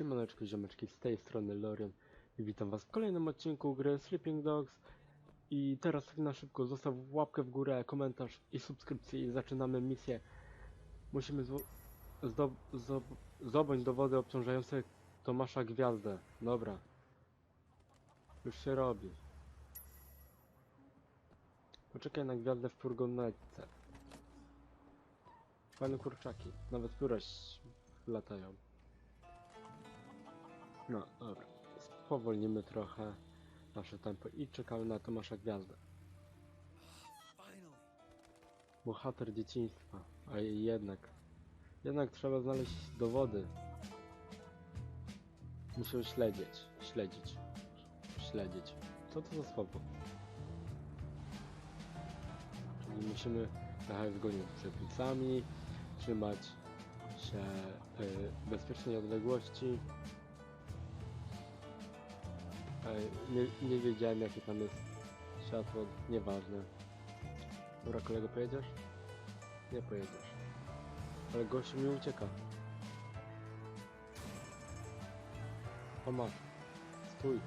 Siemaneczko ziomeczki, z tej strony Lorian i witam was w kolejnym odcinku gry Sleeping Dogs i teraz tak na szybko zostaw łapkę w górę, komentarz i subskrypcję i zaczynamy misję. Musimy zwo- zdo- zdo- zdobądź dowody obciążające Tomasza Gwiazdę. Dobra. Już się robi. Poczekaj na gwiazdę w furgonetce. Fajne kurczaki, nawet któreś latają. No, dobra. Spowolnimy trochę nasze tempo i czekamy na Tomasza Gwiazdę. Bohater dzieciństwa, a jednak, jednak trzeba znaleźć dowody. Musimy śledzić, śledzić, śledzić. Co to za słowo? Czyli musimy jechać w goniu przed plecami, trzymać się y, bezpiecznej odległości. Nie, nie wiedziałem jakie tam jest światło, nieważne. Dobra kolego, pojedziesz? Nie pojedziesz. Ale gościu mi ucieka. O masz. Stój.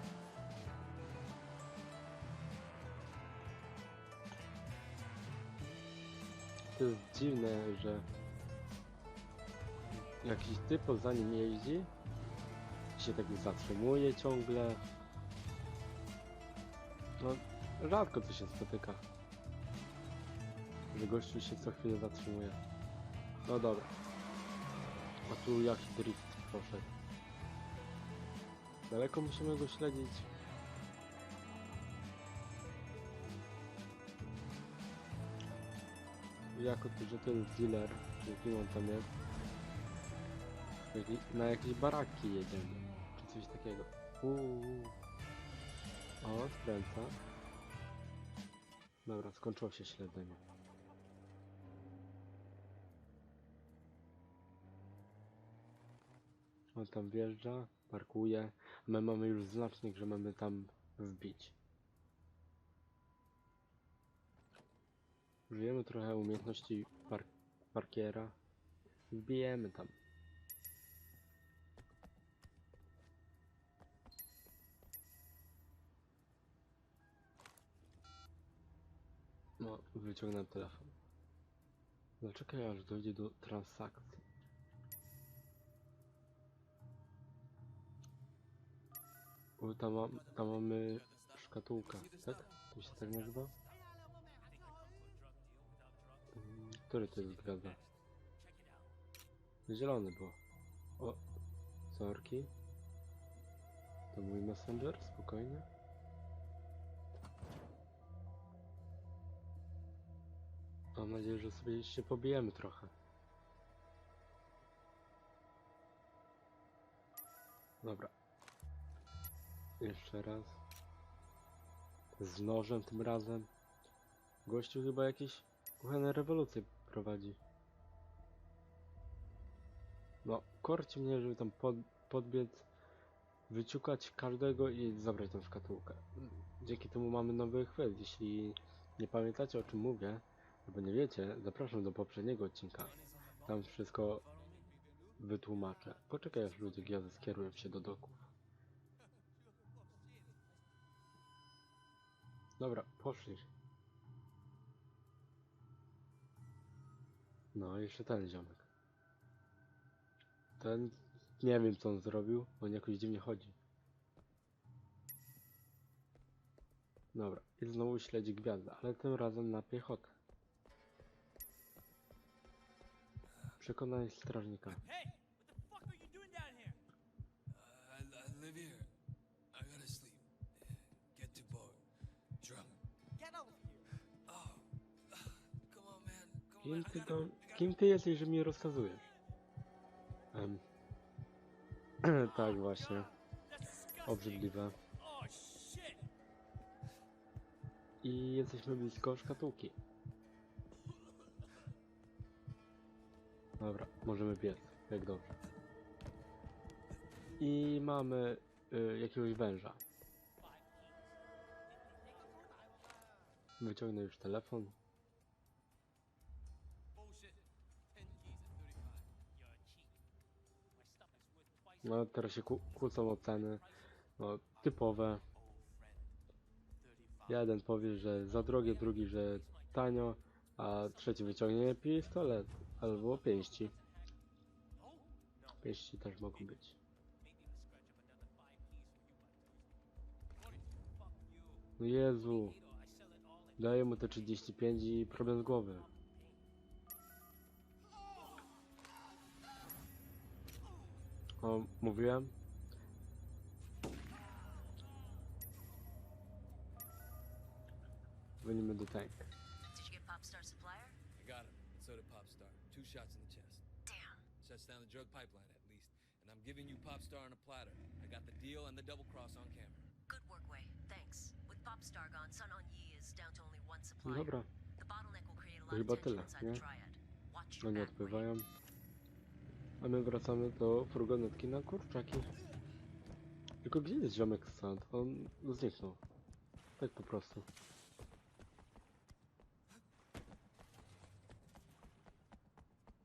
To jest dziwne, że jakiś typ za nim jeździ się tak zatrzymuje ciągle. No, rzadko to się spotyka. Że gościu się co chwilę zatrzymuje. No dobra. A tu jaki drift poszedł. Daleko musimy go śledzić. Jako to, że jest dealer, czyli kim on tam jest. Na jakieś baraki jedziemy. Czy coś takiego. Uuu. O, skręca. Dobra, skończyło się śledzenie. On tam wjeżdża, parkuje. My mamy już znacznik, że mamy tam wbić. Użyjemy trochę umiejętności par parkiera. Wbijemy tam. No, wyciągnę telefon. Zaczekaj aż dojdzie do transakcji. O, tam, mam, tam mamy szkatułkę, tak? To się tak nazywa? Który to jest gwiazda? Zielony było. O, sorki. To mój messenger, spokojnie. Mam nadzieję, że sobie się pobijemy trochę. Dobra. Jeszcze raz. Z nożem tym razem. Gościu chyba jakieś kuchenne rewolucje prowadzi. No, korci mnie, żeby tam pod, podbiec, wyciukać każdego i zabrać tą szkatułkę. Dzięki temu mamy nowy chwyt. Jeśli nie pamiętacie o czym mówię, albo nie wiecie, zapraszam do poprzedniego odcinka. Tam wszystko wytłumaczę. Poczekaj aż ludzie gwiazdy skierują się do doków. Dobra, poszli. No, jeszcze ten ziomek. Ten, nie wiem co on zrobił, on jakoś dziwnie chodzi. Dobra, i znowu śledzi gwiazdę, ale tym razem na piechotę. Przekonaj strażnika. Hey, what the fuck are you doing down here? I, I live here. I gotta sleep. Get. Drunk. Get over here. Oh, come on, man. Come Kim ty, to, kim ty jesteś, że mi rozkazujesz? Em. tak właśnie, obrzydliwe. Oh. I jesteśmy blisko szkatułki. Dobra, możemy biec, jak dobrze. I mamy y, jakiegoś węża. Wyciągnę już telefon. Bullshit. Ten keys at 35. You're cheap. My stuff is worth twice No teraz się kłó- kłócą o ceny. No, typowe. Jeden powie, że za drogie, drugi, że tanio, a trzeci wyciągnie pistolet albo pięści. Pięści też mogą być. No Jezu. Daję mu te 35 i problem z głowy. O, mówiłem? Gonimy do tank. Did you get Popstar supplier? I got him. So did Popstar. Two shots in the chest. Damn. Shuts down the drug pipeline at least. And I'm giving you Popstar on a platter. I got the deal and the double cross on camera. Good work, Wei. Thanks. With Popstar gone, Sun On Yi is down to only one No dobra, The bottleneck will create a lot chyba of tension inside nie? the triad. Watch back, Wei. odpływają. A my wracamy do furgonetki na kurczaki. Tylko gdzie jest ziomek stąd? On zniknął. Tak po prostu.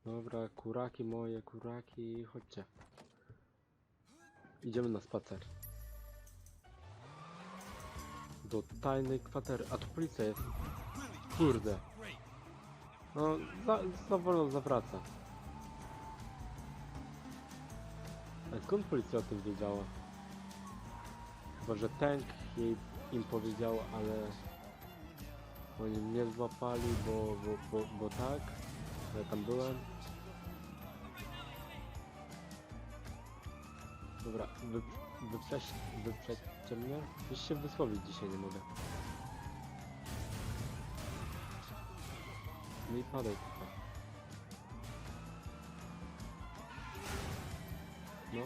Dobra, kuraki moje, kuraki, chodźcie. Idziemy na spacer. Do tajnej kwatery. A tu policja jest. Kurde. No, za, za wolno zawraca. A skąd policja o tym wiedziała? Chyba, że tank jej im powiedział, ale oni mnie złapali, bo, bo, bo, bo tak. Ja tam byłem. Dobra, wy, wyprzeć, wyprzedźcie mnie? Już się wysłowić dzisiaj nie mogę. Nie padaj tylko. No.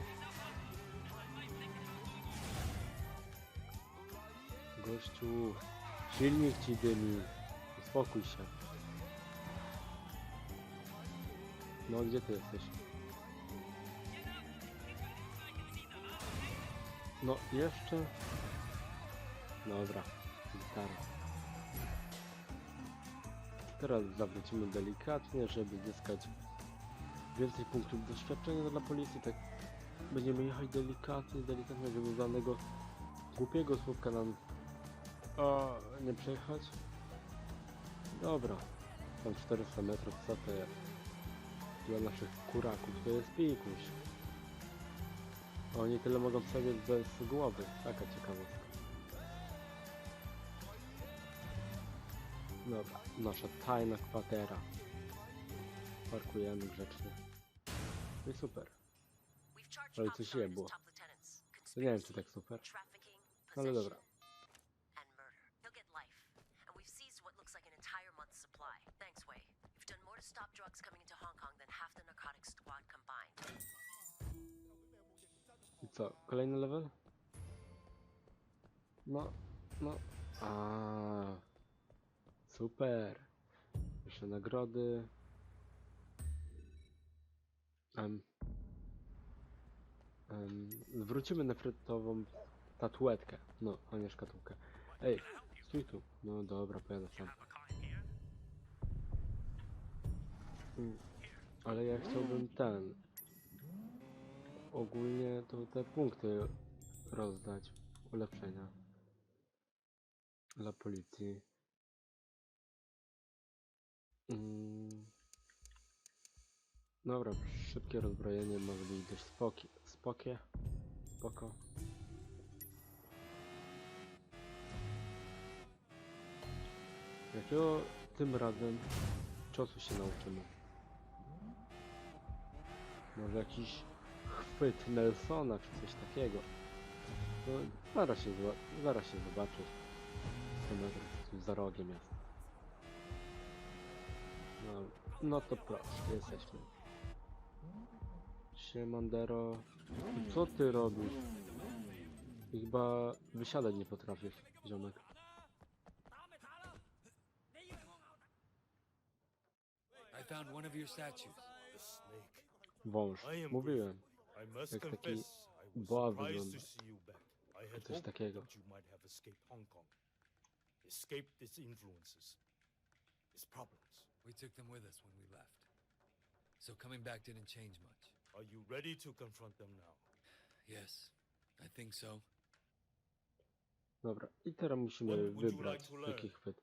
Gościu, silnik ci dymi. Uspokój się. No, gdzie ty jesteś? No, jeszcze. Dobra, gitara. Teraz zawrócimy delikatnie, żeby zyskać więcej punktów doświadczenia dla policji. Tak będziemy jechać delikatnie, delikatnie, żeby żadnego głupiego słówka nam o, nie przejechać. Dobra, tam 400 metrów, co to jest? Dla naszych kuraków to jest pikuś. Oni tyle mogą przebiec bez głowy. Taka ciekawostka. Dobra, nasza tajna kwatera. Parkujemy grzecznie. No i super. Ale coś lieutenants. To nie wiem, czy tak super. trafficking, Ale dobra. Co? Kolejny level? No, no. A, super. Jeszcze nagrody. Um, um, zwrócimy nefrytową statuetkę. No, a nie szkatułkę. Ej, stój tu. No dobra, pojadę sam. Mm, Ale ja chciałbym ten. Ogólnie to te punkty rozdać. Ulepszenia. Dla policji. Mm. Dobra, szybkie rozbrojenie może być dość spoki, spokie. Spoko. Jakiego tym razem ciosu się nauczymy? Może jakiś chwyt Nelsona czy coś takiego. No, zaraz się, zaraz się zobaczy. 100 metrów tu za rogiem jest. No, no to proszę, jesteśmy. Siemandero. Co ty robisz? Chyba wysiadać nie potrafisz, ziomek. Wąż. Mówiłem. I must Jak taki confess, I was boa surprised wygląda. to see you back. I had Coś hoped takiego. that you might have escaped Hong Kong. Escaped its influences, its problems. We took them with us when we left. So coming back didn't change much. Are you ready to confront them now? Yes, I think so. Dobra, i teraz musimy wybrać jaki chwyt.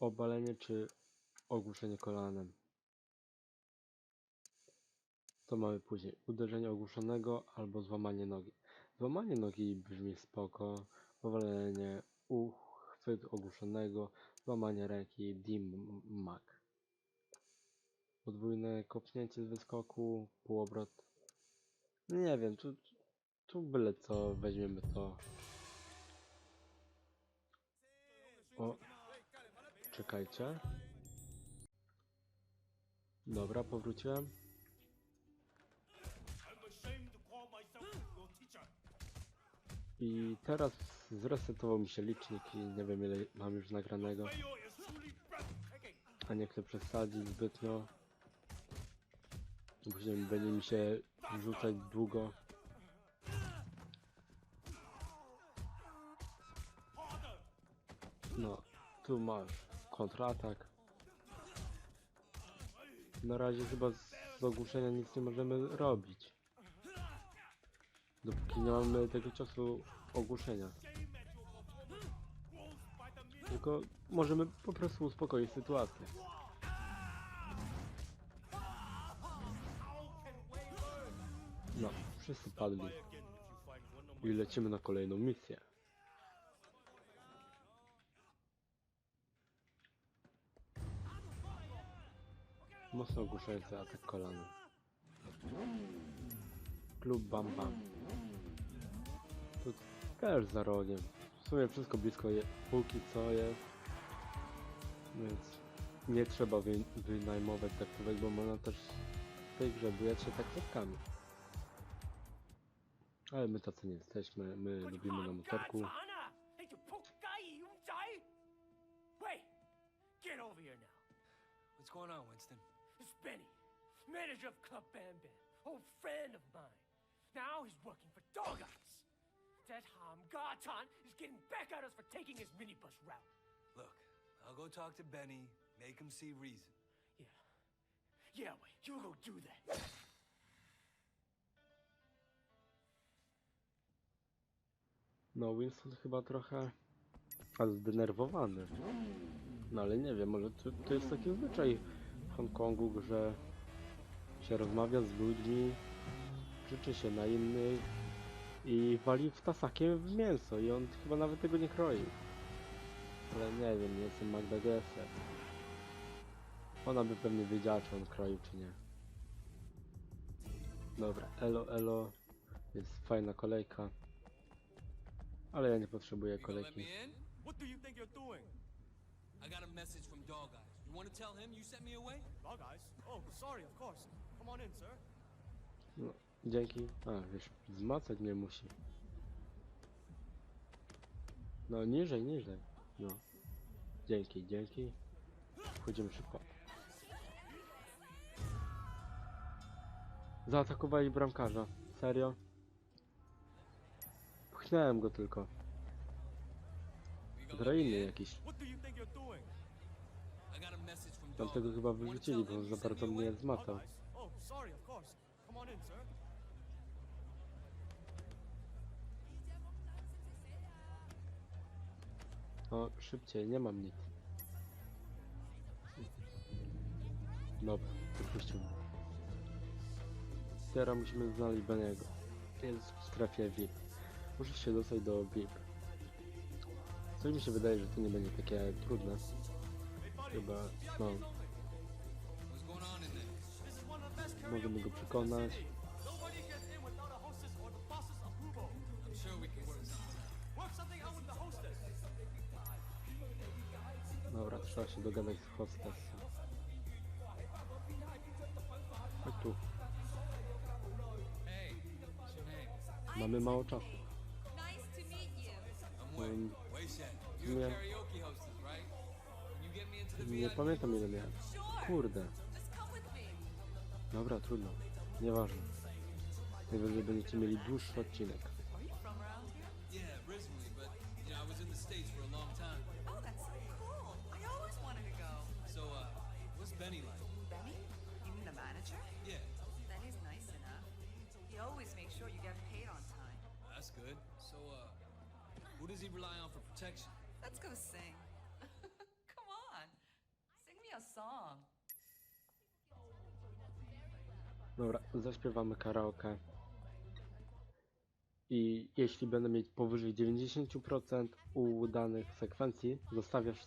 Obalenie czy ogłuszenie kolanem. Co mamy później? Uderzenie ogłuszonego albo złamanie nogi. Złamanie nogi brzmi spoko. Obalenie, uchwyt ogłuszonego, złamanie ręki, dim mak. Podwójne kopnięcie z wyskoku, półobrot. Nie wiem, tu, tu byle co weźmiemy to. O, czekajcie. Dobra, powróciłem. I teraz zresetował mi się licznik i nie wiem ile mam już nagranego. A nie chcę przesadzić zbytnio. Później będzie mi się rzucać długo. No, tu masz kontratak. Na razie chyba z ogłuszenia nic nie możemy robić. Dopóki nie mamy tego ciosu ogłuszenia. Tylko możemy po prostu uspokoić sytuację. No, wszyscy padli. I lecimy na kolejną misję. Mocno ogłuszający atak kolana. Klub Bam Bam. Też za rogiem. W sumie wszystko blisko je, póki co jest. Więc nie trzeba wy, wynajmować taktówek, bo można też w tej grze bujać się taktówkami. Ale my tacy nie jesteśmy, my lubimy na motorku. Wait! Get over here now. What's going on, Winston? It's Benny, manager of Club Bam Bam, old friend of mine. Now he's working for Dog Eyes. That Ham Garton is getting back at us for taking his minibus route. Look, I'll go talk to Benny, make him see reason. Yeah. Yeah, wait, you go do that. No, Winston chyba trochę a zdenerwowany. No ale nie wiem, może to, to jest taki zwyczaj w Hongkongu, że się rozmawia z ludźmi, krzyczy się na innych i wali w tasakiem w mięso i on chyba nawet tego nie kroi. Ale nie wiem, nie jestem Magda Gessler. Ona by pewnie wiedziała, czy on kroił, czy nie. Dobra, elo, elo. Jest fajna kolejka. Ale ja nie potrzebuję kolejki. What do you think you're doing? I got a message from Dog Eyes. You want to tell him you sent me away? Dog eyes? Oh, sorry, of course. Come on in, sir. Dzięki. A, wiesz, wzmacać mnie musi. No, niżej, niżej. No. Dzięki, dzięki. Wchodzimy szybko. Zaatakowali bramkarza. Serio? Pchnąłem go tylko. Ukrainy jakiś. Tamtego chyba wyrzucili, bo za bardzo mnie zmatał. Szybciej, nie mam nic. Dobra, wypuścił. Teraz musimy znaleźć Beniego. Jest w strefie VIP. Muszę się dostać do VIP. Coś mi się wydaje, że to nie będzie takie trudne. Chyba, no, możemy go przekonać. Dogadać z hostess. Chodź tu, your name? mamy mało czasu. The Nie VIP? pamiętam ile miałem. Kurde. Dobra, trudno. Nieważne. Najwyżej będziecie mieli dłuższy odcinek. Who does he rely on for protection? Let's go sing. Come on. Sing me a song. Dobra, zaśpiewamy karaoke. I jeśli będę mieć powyżej 90% udanych sekwencji, zostawiasz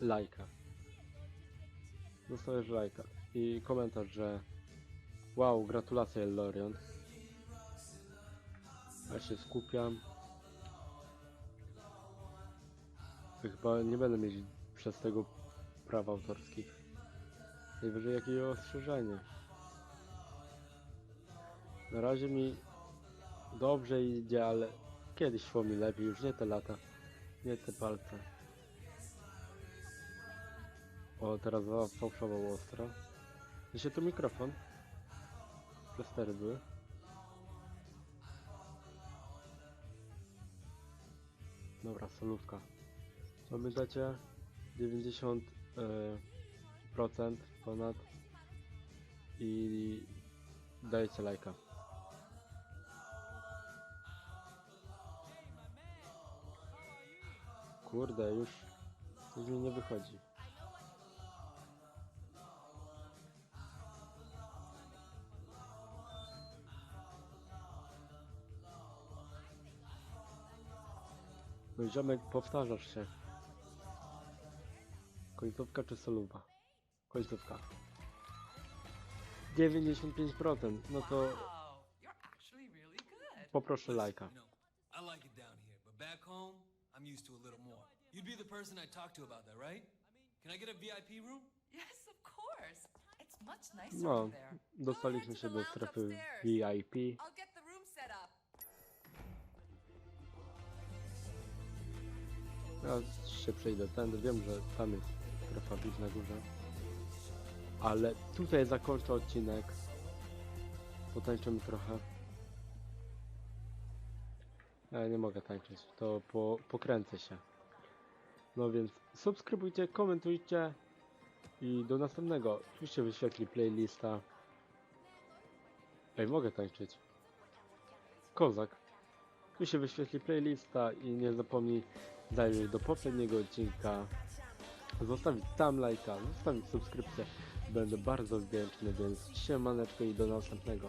lajka. Zostawiasz lajka. I komentarz, że wow, gratulacje Lorion. Ja się skupiam. Chyba nie będę mieć przez tego praw autorskich. Najwyżej jakieś ostrzeżenie. Na razie mi dobrze idzie, ale kiedyś szło mi lepiej, już nie te lata, nie te palce. O, teraz zafałszował ostro. Jeszcze tu mikrofon. Plastery były. Dobra, solówka. Pamiętacie? 90% e, procent ponad i dajcie lajka. Kurde, już, już mi nie wychodzi. I ziomek, powtarzasz się. Końcówka czy soluba? Końcówka. 95%, no to poproszę lajka. You know, I like it down here, but back home, I'm used to a little more. You'd be the person I talk to about that, right? Can I get a VIP room? Yes, of course. It's much nicer No, dostaliśmy się do strefy. VIP. Ja się przejdę tędy, wiem, że tam jest strefa VIP na górze. Ale tutaj zakończę odcinek. Potańczymy trochę. Ja nie mogę tańczyć, to po, pokręcę się. No więc subskrybujcie, komentujcie i do następnego. Tu się wyświetli playlista. Ej, mogę tańczyć. Kozak. Tu się wyświetli playlista i nie zapomnij zajrzeć do poprzedniego odcinka, zostawić tam lajka, zostawić subskrypcję. Będę bardzo wdzięczny, więc siemaneczko i do następnego.